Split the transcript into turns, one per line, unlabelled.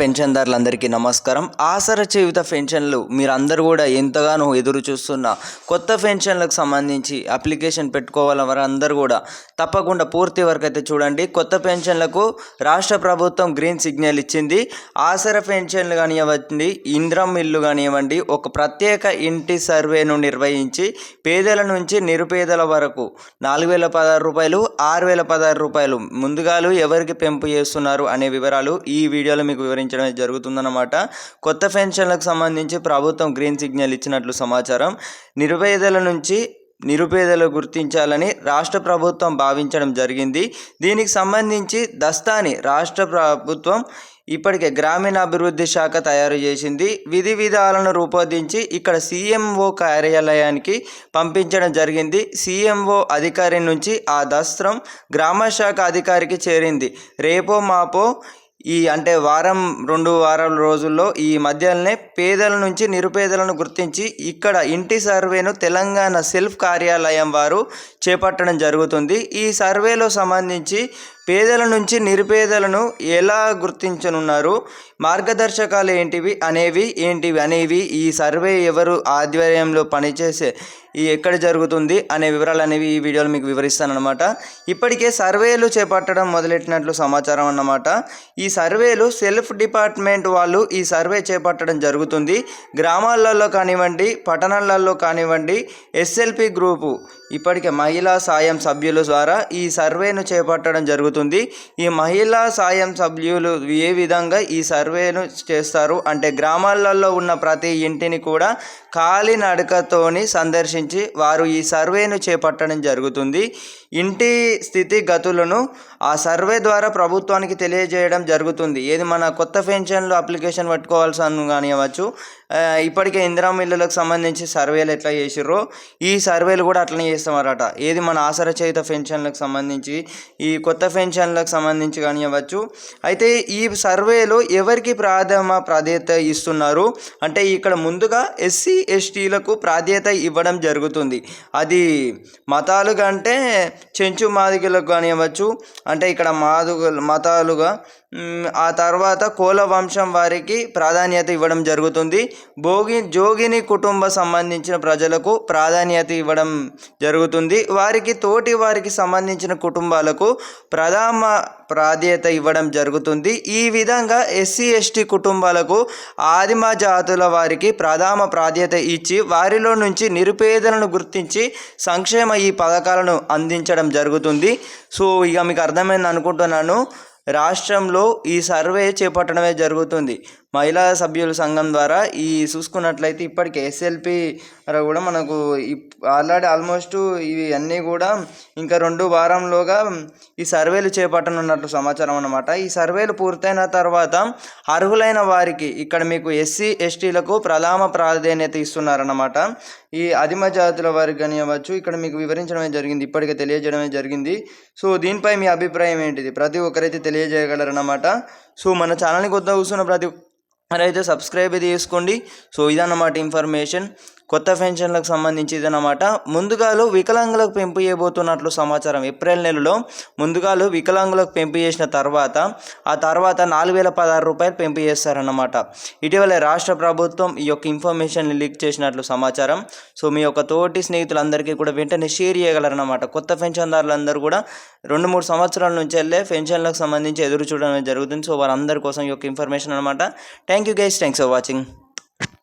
పెన్షన్దారులందరికీ నమస్కారం. ఆసర జీవిత పెన్షన్లు మీరందరూ కూడా ఎంతగానో ఎదురు చూస్తున్న కొత్త పెన్షన్లకు సంబంధించి అప్లికేషన్ పెట్టుకోవాలని వారందరూ కూడా తప్పకుండా పూర్తి వరకు అయితే చూడండి. కొత్త పెన్షన్లకు రాష్ట్ర ప్రభుత్వం గ్రీన్ సిగ్నల్ ఇచ్చింది. ఆసర పెన్షన్లు కానివ్వండి ఇంద్రం ఇల్లు కానివ్వండి ఒక ప్రత్యేక ఇంటి సర్వేను నిర్వహించి పేదల నుంచి నిరుపేదల వరకు నాలుగు వేల పదహారు రూపాయలు ఆరు వేల పదహారు రూపాయలు ముందుగాలు ఎవరికి పెంపు చేస్తున్నారు అనే వివరాలు ఈ వీడియోలో మీకు వివరించడం జరుగుతుందన్నమాట. కొత్త పెన్షన్లకు సంబంధించి ప్రభుత్వం గ్రీన్ సిగ్నల్ ఇచ్చినట్లు సమాచారం. నిరుపేదల నుంచి నిరుపేదలు గుర్తించాలని రాష్ట్ర ప్రభుత్వం భావించడం జరిగింది. దీనికి సంబంధించి దస్తాని రాష్ట్ర ప్రభుత్వం ఇప్పటికే గ్రామీణాభివృద్ధి శాఖ తయారు చేసింది. విధి విధాలను రూపొందించి ఇక్కడ సీఎంఓ కార్యాలయానికి పంపించడం జరిగింది. సీఎంఓ అధికారి నుంచి ఆ దస్త్రం గ్రామ శాఖ అధికారికి చేరింది. రేపో మాపో ఈ అంటే వారం రెండు వారాల రోజుల్లో ఈ మధ్యలోనే పేదల నుంచి నిరుపేదలను గుర్తించి ఇక్కడ ఇంటి సర్వేను తెలంగాణ సెల్ఫ్ కార్యాలయం వారు చేపట్టడం జరుగుతుంది. ఈ సర్వేలో సంబంధించి పేదల నుంచి నిరుపేదలను ఎలా గుర్తించనున్నారు? మార్గదర్శకాలు ఏంటివి? అనేవి ఏంటివి? అనేవి ఈ సర్వే ఎవరు ఆధ్వర్యంలో పనిచేసే ఈ ఎక్కడ జరుగుతుంది అనే వివరాలు అనేవి ఈ వీడియోలో మీకు వివరిస్తానమాట ఇప్పటికే సర్వేలు చేపట్టడం మొదలెట్టినట్లు సమాచారం అన్నమాట. ఈ సర్వేలు సెల్ఫ్ డిపార్ట్మెంట్ వాళ్ళు ఈ సర్వే చేపట్టడం జరుగుతుంది. గ్రామాలలో కానివ్వండి పట్టణాలలో కానివ్వండి ఎస్ఎల్పి గ్రూపు ఇప్పటికే మహిళా సాయం సభ్యుల ద్వారా ఈ సర్వేను చేపట్టడం జరుగుతుంది. ఈ మహిళా సాయం సభ్యులు ఏ విధంగా ఈ సర్వేను చేస్తారు అంటే గ్రామాలలో ఉన్న ప్రతి ఇంటిని కూడా కాలినడకతోని సందర్శించి వారు ఈ సర్వేను చేపట్టడం జరుగుతుంది. ఇంటి స్థితిగతులను ఆ సర్వే ద్వారా ప్రభుత్వానికి తెలియజేయడం జరుగుతుంది. ఏది మన కొత్త పెన్షన్లు అప్లికేషన్ పట్టుకోవాల్సిన కానివ్వచ్చు ఇప్పటికే ఇందిరా మిల్లులకు సంబంధించి సర్వేలు ఎట్లా చేసిర్రో ఈ సర్వేలు కూడా అట్లనే చేస్తామన్నమాట ఏది మన ఆసరచయిత పెన్షన్లకు సంబంధించి ఈ కొత్త పెన్షన్లకు సంబంధించి కానివ్వచ్చు. అయితే ఈ సర్వేలో ఎవరికి ప్రాథమ ప్రాధాన్యత ఇస్తున్నారు? అంటే ఇక్కడ ముందుగా ఎస్సీ ఎస్టీలకు ప్రాధాన్యత ఇవ్వడం జరుగుతుంది. అది మతాలు కంటే చెంచు మాదిగలకు కానివ్వచ్చు అంటే ఇక్కడ మాదుగ మతాలుగా ఆ తర్వాత కోల వంశం వారికి ప్రాధాన్యత ఇవ్వడం జరుగుతుంది. భోగి జోగిని కుటుంబ సంబంధించిన ప్రజలకు ప్రాధాన్యత ఇవ్వడం జరుగుతుంది. వారికి తోటి వారికి సంబంధించిన కుటుంబాలకు ప్రథమ ప్రాధాన్యత ఇవ్వడం జరుగుతుంది. ఈ విధంగా ఎస్సీ ఎస్టీ కుటుంబాలకు ఆదిమ జాతుల వారికి ప్రథమ ప్రాధాన్యత ఇచ్చి వారిలో నుంచి నిరుపేదలను గుర్తించి సంక్షేమ ఈ పథకాలను అందించడం జరుగుతుంది. సో ఇక మీకు అర్థమైంది అనుకుంటున్నాను. రాష్ట్రంలో ఈ సర్వే చేపట్టడమే జరుగుతుంది. మహిళా సభ్యుల సంఘం ద్వారా ఈ చూసుకున్నట్లయితే ఇప్పటికే ఎస్ఎల్పి కూడా మనకు ఆల్రెడీ ఆల్మోస్ట్ ఇవి అన్నీ కూడా ఇంకా రెండు వారంలోగా ఈ సర్వేలు చేపట్టనున్నట్లు సమాచారం అన్నమాట. ఈ సర్వేలు పూర్తయిన తర్వాత అర్హులైన వారికి ఇక్కడ మీకు ఎస్సీ ఎస్టీలకు ప్రథమ ప్రాధాన్యత ఇస్తున్నారన్నమాట. ఈ అధిమ జాతుల వారికి కానివ్వచ్చు ఇక్కడ మీకు వివరించడమే జరిగింది ఇప్పటికే తెలియజేయడమే జరిగింది. సో దీనిపై మీ అభిప్రాయం ఏంటిది? ప్రతి ఒక్కరైతే తెలియజేయగలరన్నమాట. సో మన ఛానల్ని కొత్త కూర్చున్న ప్రతి అయితే సబ్స్క్రైబ్ అయితే చేసుకోండి. సో ఇదన్నమాట ఇన్ఫర్మేషన్ కొత్త పెన్షన్లకు సంబంధించి ఇదన్నమాట ముందుగాలు వికలాంగులకు పెంపు చేయబోతున్నట్లు సమాచారం. ఏప్రిల్ నెలలో ముందుగాలు వికలాంగులకు పెంపు చేసిన తర్వాత ఆ తర్వాత నాలుగు వేల పదహారు రూపాయలు పెంపు చేస్తారన్నమాట. ఇటీవల రాష్ట్ర ప్రభుత్వం ఈ యొక్క ఇన్ఫర్మేషన్ లీక్ చేసినట్లు సమాచారం. సో మీ యొక్క తోటి స్నేహితులందరికీ కూడా వెంటనే షేర్ చేయగలరన్నమాట. కొత్త పెన్షన్దారులందరూ కూడా రెండు మూడు సంవత్సరాల నుంచి వెళ్ళే పెన్షన్లకు సంబంధించి ఎదురు చూడడం జరుగుతుంది. సో వారందరి కోసం ఈ యొక్క ఇన్ఫర్మేషన్ అనమాట thank you guys. Thanks for watching.